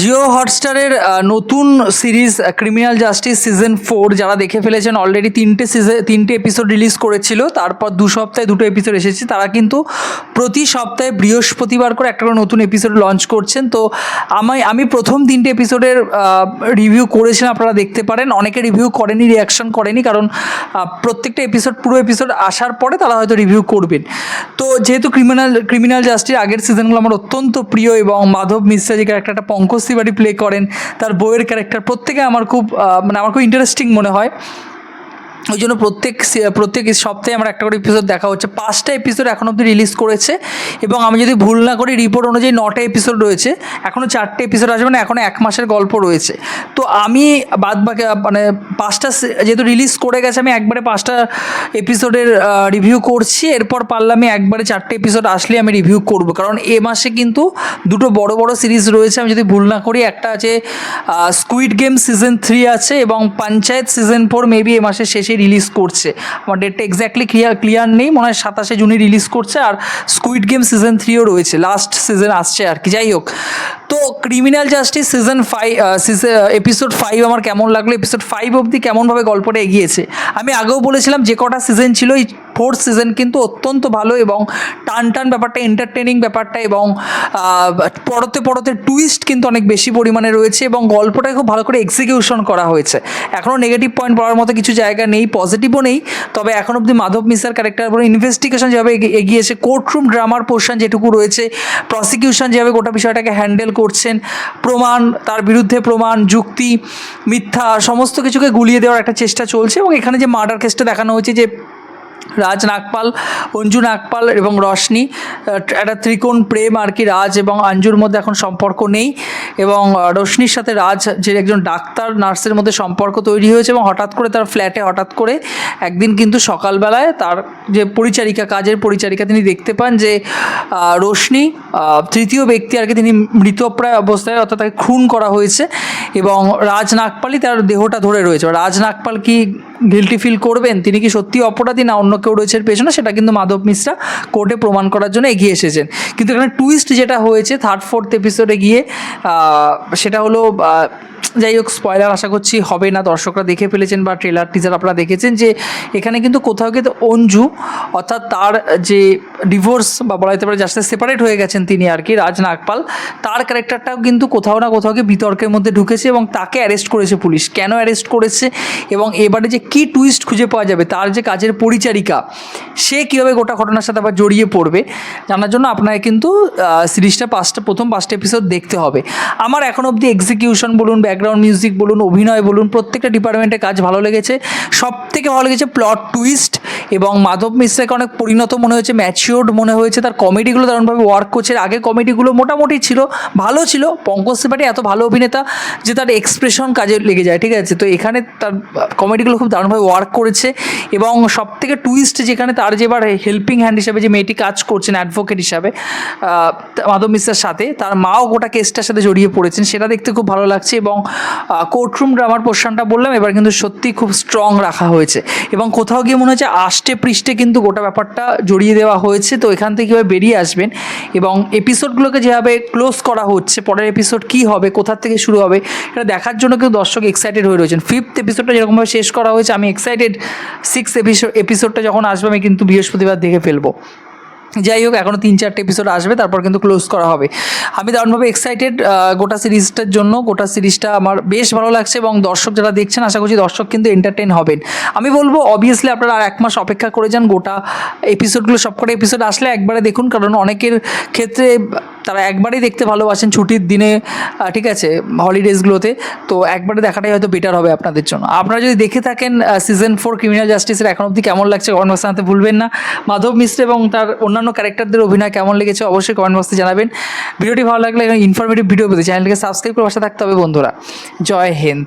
জিও হটস্টারের নতুন series criminal justice season four যারা দেখে ফেলেছেন অলরেডি তিনটে সিজন তিনটে এপিসোড রিলিজ করেছিল, তারপর দু সপ্তাহে দুটো এপিসোড এসেছে, তারা কিন্তু প্রতি সপ্তাহে বৃহস্পতিবার করে একটা করে নতুন এপিসোড লঞ্চ করছেন। তো আমায়, আমি প্রথম তিনটে এপিসোডের রিভিউ করেছিলাম, আপনারা দেখতে পারেন। অনেকে রিভিউ করেনি রিয়াকশন করেনি, কারণ প্রত্যেকটা এপিসোড পুরো এপিসোড আসার পরে তারা হয়তো রিভিউ করবেন। তো যেহেতু ক্রিমিনাল ক্রিমিনাল জাস্টিস আগের সিজনগুলো আমার অত্যন্ত প্রিয় এবং মাধব মিশ্রা যে ক্যারেক্টারটা পঙ্কজ তিওয়ারি প্লে করেন। তার বইয়ের ক্যারেক্টার প্রত্যেকে আমার খুব মানে আমার খুব ইন্টারেস্টিং মনে হয়। ওই জন্য প্রত্যেক প্রত্যেক সপ্তাহে আমার একটা করে এপিসোড দেখা হচ্ছে। পাঁচটা এপিসোড এখন অবধি রিলিজ করেছে এবং আমি যদি ভুল না করি রিপোর্ট অনুযায়ী নটা এপিসোড রয়েছে। এখনও চারটে এপিসোড আসবে না এখনও এক মাসের গল্প রয়েছে। তো আমি বাদ বাকি মানে পাঁচটা যেহেতু রিলিজ করে গেছে, আমি একবারে পাঁচটা এপিসোডের রিভিউ করছি। এরপর পারলে আমি একবারে চারটে এপিসোড আসলে আমি রিভিউ করব। কারণ এ মাসে কিন্তু দুটো বড় বড় সিরিজ রয়েছে। আমি যদি ভুল না করি, একটা আছে স্কুইড গেম সিজন থ্রি আছে এবং পঞ্চায়েত সিজন ফোর মেবি এ মাসের শেষে রিলিজ করছে। আমার ডেটটা এক্স্যাক্টলি ক্লিয়ার ক্লিয়ার নেই, মনে হয় সাতাশে জুনে রিলিজ করছে, আর স্কুইড গেম সিজন থ্রিও রয়েছে। লাস্ট সিজন আসছে আর কি। যাই হোক তো criminal justice season five episode five আমার কেমন লাগল? এপিসোড ফাইভ অবধি কেমনভাবে গল্পটা এগিয়েছে? আমি আগেও বলেছিলাম যে কটা সিজন ছিল, এই ফোর্থ সিজন কিন্তু অত্যন্ত ভালো এবং টান টান ব্যাপারটা এন্টারটেনিং ব্যাপারটা এবং পড়তে পরতে টুইস্ট কিন্তু অনেক বেশি পরিমাণে রয়েছে এবং গল্পটা খুব ভালো করে এক্সিকিউশন করা হয়েছে। এখনও নেগেটিভ পয়েন্ট বলার মতো কিছু জায়গা নেই পজিটিভও নেই, তবে এখন অবধি মাধব মিশ্রার ক্যারেক্টার পুরো ইনভেস্টিগেশন যেভাবে এগি- এগিয়েছে কোর্টরুম ড্রামার পোর্শন যেটুকু রয়েছে প্রসিকিউশন যেভাবে গোটা বিষয়টাকে হ্যান্ডেল করছেন, প্রমাণ, তার বিরুদ্ধে প্রমাণ, যুক্তি, মিথ্যা, সমস্ত কিছুকে গুলিয়ে দেওয়ার একটা চেষ্টা চলছে এবং এখানে যে মার্ডার কেসটা দেখানো হয়েছে যে রাজ নাগপাল, অঞ্জু নাগপাল এবং রশনি। একটা ত্রিকোণ প্রেম আর কি রাজ এবং আঞ্জুর মধ্যে এখন সম্পর্ক নেই এবং রোশনির সাথে রাজ, যে একজন ডাক্তার, নার্সের মধ্যে সম্পর্ক তৈরি হয়েছে এবং হঠাৎ করে তার ফ্ল্যাটে হঠাৎ করে একদিন কিন্তু সকালবেলায় তার যে পরিচারিকা কাজের পরিচারিকা তিনি দেখতে পান যে রোশনি তৃতীয় ব্যক্তি আর কি তিনি মৃতপ্রায় অবস্থায় অর্থাৎ তাকে খুন করা হয়েছে এবং রাজ নাগপালই তার দেহটা ধরে রয়েছে। রাজ নাগপাল কি গিলটি ফিল করবেন, তিনি কি সত্যি অপরাধী না অন্য কেউ রয়েছে পেছনে? সেটা কিন্তু মাধব মিশ্রা কোর্টে প্রমাণ করার জন্য এগিয়ে এসেছেন। কিন্তু এখানে টুইস্ট যেটা হয়েছে থার্ড ফোর্থ এপিসোডে গিয়ে সেটা হলো যাই হোক স্পয়লার আশা করছি হবে না। দর্শকরা দেখে ফেলেছেন বা ট্রেলার টিজার আপনারা দেখেছেন যে এখানে কিন্তু কোথাও কিন্তু অঞ্জু, অর্থাৎ তার যে ডিভোর্স বা বলা যেতে পারে যার সাথে সেপারেট হয়ে গেছেন তিনি আর কি, রাজ নাগপাল, তার ক্যারেক্টারটাও কিন্তু কোথাও না কোথাও গিয়ে বিতর্কের মধ্যে ঢুকেছে এবং তাকে অ্যারেস্ট করেছে পুলিশ। কেন অ্যারেস্ট করেছে এবং এবারে যে কী টুইস্ট খুঁজে পাওয়া যাবে, তার যে কাজের পরিচারিকা, সে কীভাবে গোটা ঘটনার সাথে আবার জড়িয়ে পড়বে, জানার জন্য আপনাকে কিন্তু সিরিজটা পাঁচটা প্রথম পাঁচটা এপিসোড দেখতে হবে। আমার এখন অবধি এক্সিকিউশন বলুন ব্যাকগ্রাউন্ড মিউজিক বলুন, অভিনয় বলুন, প্রত্যেকটা ডিপার্টমেন্টে কাজ ভালো লেগেছে। সব থেকে ভালো লেগেছে প্লট টুইস্ট এবং মাধব মিশ্রাকে অনেক পরিণত মনে হয়েছে ম্যাচিওর্ড মনে হয়েছে। তার কমেডিগুলো দারুণভাবে ওয়ার্ক করছে। আগে কমেডিগুলো মোটামুটি ছিল, ভালো ছিল। পঙ্কজ ত্রিপাঠী এত ভালো অভিনেতা যে তার এক্সপ্রেশন কাজে লেগে যায়, ঠিক আছে? তো এখানে তার কমেডিগুলো খুব দারুণভাবে ওয়ার্ক করেছে এবং সব থেকে টুইস্ট যেখানে তার যে এবার হেল্পিং হ্যান্ড হিসাবে যে মেয়েটি কাজ করছেন অ্যাডভোকেট হিসাবে মাধব মিশ্রার সাথে, তার মাও গোটা কেসটার সাথে জড়িয়ে পড়েছেন। সেটা দেখতে খুব ভালো লাগছে এবং কোর্টরুম ড্রামার পোর্শনটা বললাম, এবার কিন্তু সত্যি খুব স্ট্রং রাখা হয়েছে। এবং কোথাও গিয়ে মনে হচ্ছে আষ্টে পৃষ্ঠে কিন্তু গোটা ব্যাপারটা জড়িয়ে দেওয়া হয়েছে। তো এখান থেকে কীভাবে বেরিয়ে আসবেন এবং এপিসোডগুলোকে যেভাবে ক্লোজ করা হচ্ছে, পরের এপিসোড কী হবে, কোথা থেকে শুরু হবে, এটা দেখার জন্য কিন্তু দর্শক এক্সাইটেড হয়ে রয়েছেন। ফিফথ এপিসোডটা যেরকমভাবে শেষ করা হয়েছে, আমি এক্সাইটেড সিক্স এপিসোড এপিসোডটা যখন আসবে, আমি কিন্তু বৃহস্পতিবার দেখে ফেলব। যাই হোক এখনও তিন চারটে এপিসোড আসবে, তারপর কিন্তু ক্লোজ করা হবে। আমি দারুণভাবে এক্সাইটেড গোটা সিরিজটার জন্য। গোটা সিরিজটা আমার বেশ ভালো লাগছে এবং দর্শক যারা দেখছেন, আশা করছি দর্শক কিন্তু এন্টারটেন হবেন। আমি বলব অবভিয়াসলি আপনারা আর এক মাস অপেক্ষা করে যান, গোটা এপিসোডগুলো সবকটা এপিসোড আসলে একবারে দেখুন, কারণ অনেকের ক্ষেত্রে তারা একবারেই দেখতে ভালোবাসেন ছুটির দিনে ঠিক আছে হলিডেজগুলোতে তো একবারে দেখাটাই হয়তো বেটার হবে আপনাদের জন্য। আপনারা যদি দেখে থাকেন সিজন ফোর ক্রিমিনাল জাস্টিসের এখন অবধি কেমন লাগছে জানাতে ভুলবেন না। মাধব মিশ্র এবং তার অন্যান্য ক্যারেক্টারদের অভিনয় কেমন লেগেছে অবশ্যই কমেন্ট বক্সে জানাবেন। ভিডিওটি ভালো লাগলে ইনফরমেটিভ ভিডিও পেতে চ্যানেলটিকে সাবস্ক্রাইব করে পাশে থাকতে হবে বন্ধুরা। জয় হিন্দ।